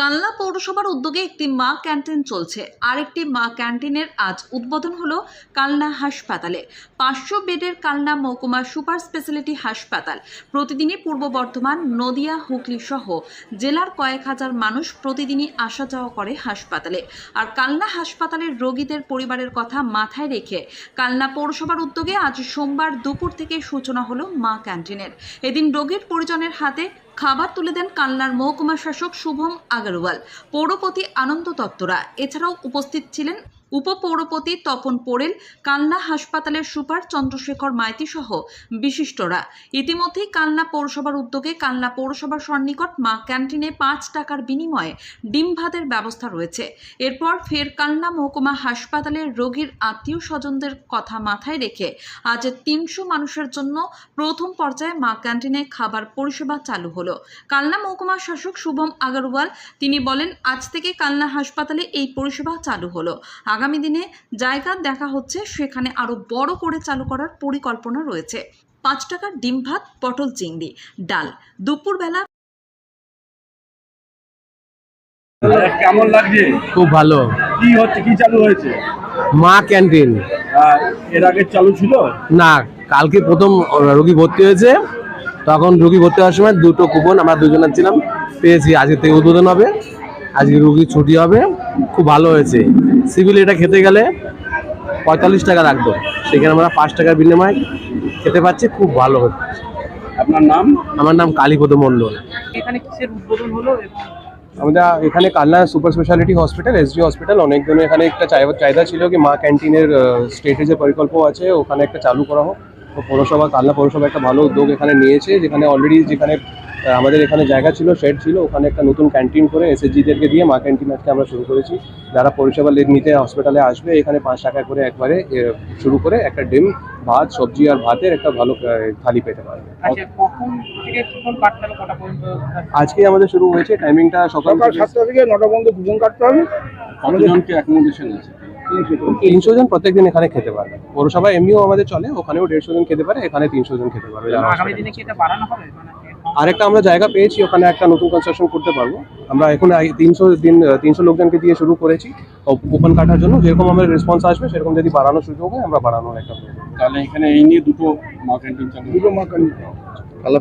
কালনা পৌরসভার উদ্যোগে একটি মা ক্যান্টিন চলছে। আরেকটি মা ক্যান্টিনের আজ উদ্বোধন হলো কালনা হাসপাতালে। পাঁচশো বেডের কালনা মহকুমা সুপার স্পেশালিটি হাসপাতাল। প্রতিদিনই পূর্ব বর্ধমান, নদিয়া, হুগলি সহ জেলার কয়েক হাজার মানুষ প্রতিদিনই আসা যাওয়া করে হাসপাতালে। আর কালনা হাসপাতালের রোগীদের পরিবারের কথা মাথায় রেখে কালনা পৌরসভার উদ্যোগে আজ সোমবার দুপুর থেকে সূচনা হলো মা ক্যান্টিনের। এদিন রোগীর পরিজনের হাতে খাবার তুলে দেন কালনার মহকুমা শাসক শুভম আগরওয়াল পৌরপতি আনন্দ দত্তরা। এছাড়াও উপস্থিত ছিলেন উপপৌরপতি তপন পোড়েল, কালনা হাসপাতালের সুপার চন্দ্রশেখর মাইতি সহ বিশিষ্টরা। ইতিমধ্যেই কালনা পৌরসভার উদ্যোগে কালনা পৌরসভার সন্নিকট মা ক্যান্টিনে পাঁচ টাকার বিনিময়ে ডিম ভাতের ব্যবস্থা রয়েছে। এরপর ফের কালনা মহকুমা হাসপাতালের রোগীর আত্মীয় স্বজনদের কথা মাথায় রেখে আজ তিনশো মানুষের জন্য প্রথম পর্যায়ে মা ক্যান্টিনে খাবার পরিষেবা চালু হলো। কালনা মহকুমা শাসক শুভম আগরওয়াল, তিনি বলেন, আজ থেকে কালনা হাসপাতালে এই পরিষেবা চালু হলো। আগামী দিনে জায়গা দেখা হচ্ছে সেখানে আরও বড় করে চালু করার পরিকল্পনা রয়েছে। পাঁচ টাকার ডিম ভাত পটল চিংড়ি ডাল। দুপুরবেলা কেমন লাগছে? খুব ভালো। কি হচ্ছে কি চালু হয়েছে? মা ক্যান্টিন। এর আগে চালু ছিল? না কালকে প্রথম রোগী ভর্তি হয়েছে। তখন রোগী ভর্তি হওয়ার সময় দুটো কুপন আমরা দুজনের ছিলাম পেয়েছি। আজকে থেকে উদ্বোধন হবে আজকে রুগী ছুটি হবে। খুব ভালো হয়েছে। সিভিল এটা খেতে গেলে পঁয়তাল্লিশ টাকা রাখতো সেখানে আমরা পাঁচ টাকার বিনিময়ে খেতে পাচ্ছি খুব ভালো হচ্ছে আপনার নাম? আমার নাম কালীপদ মণ্ডল। এখানে কিসের উদ্বোধন হলো আমাদের এখানে Kalna super speciality hospital SG hospital. অনেক দিনের এখানে একটা চাহিদা ছিল কি মা ক্যান্টিনের স্টেটে যে পরিকল্প আছে ওখানে একটা চালু করা হোক। তো পৌরসভা কালনা পৌরসভা একটা ভালো উদ্যোগ এখানে নিয়েছে যেখানে অলরেডি যেখানে আমাদের এখানে জায়গা ছিল শেড ছিল ওখানে একটা নতুন ক্যান্টিন করে এসএসজিদেরকে দিয়ে মা ক্যান্টিন আজকে আমরা শুরু করেছি। যারা পরিষেবা নিতে হসপিটালে আসবে এখানে পাঁচ টাকা করে একবারে শুরু করে একটা ডিম ভাত সবজি আর ভাতের একটা ভালো থালি পেতে পারবে। আচ্ছা আজকে আমাদের শুরু হয়েছে টাইমিংটা সকাল সাতটা থেকে নটা পর্যন্ত দুজন কাটতে হবে। কতজনকে অ্যাকোমোডেশন আছে? তিনশো জন প্রত্যেকদিন এখানে খেতে পারবে। পৌরসভা এমনিও আমাদের চলে ওখানেও দেড়শো জন খেতে পারে এখানে তিনশো জন খেতে পারবে। আগামী দিনে কি এটা বাড়ানো হবে? মানে আরেকটা আমরা জায়গা পেয়েছি ওখানে একটা নতুন কনস্ট্রাকশন করতে পারব। আমরা এখন তিনশো দিন তিনশো লোকজনকে দিয়ে শুরু করেছি ওপেন কাটার জন্য। যেরকম আমাদের রেসপন্স আসবে সেরকম যদি বাড়ানোর সুযোগ হয় আমরা বাড়ানোর একটা তাহলে এখানে এই নিয়ে দুটো মার্কেটিং দুটো মার্কেটিং আল্লাহ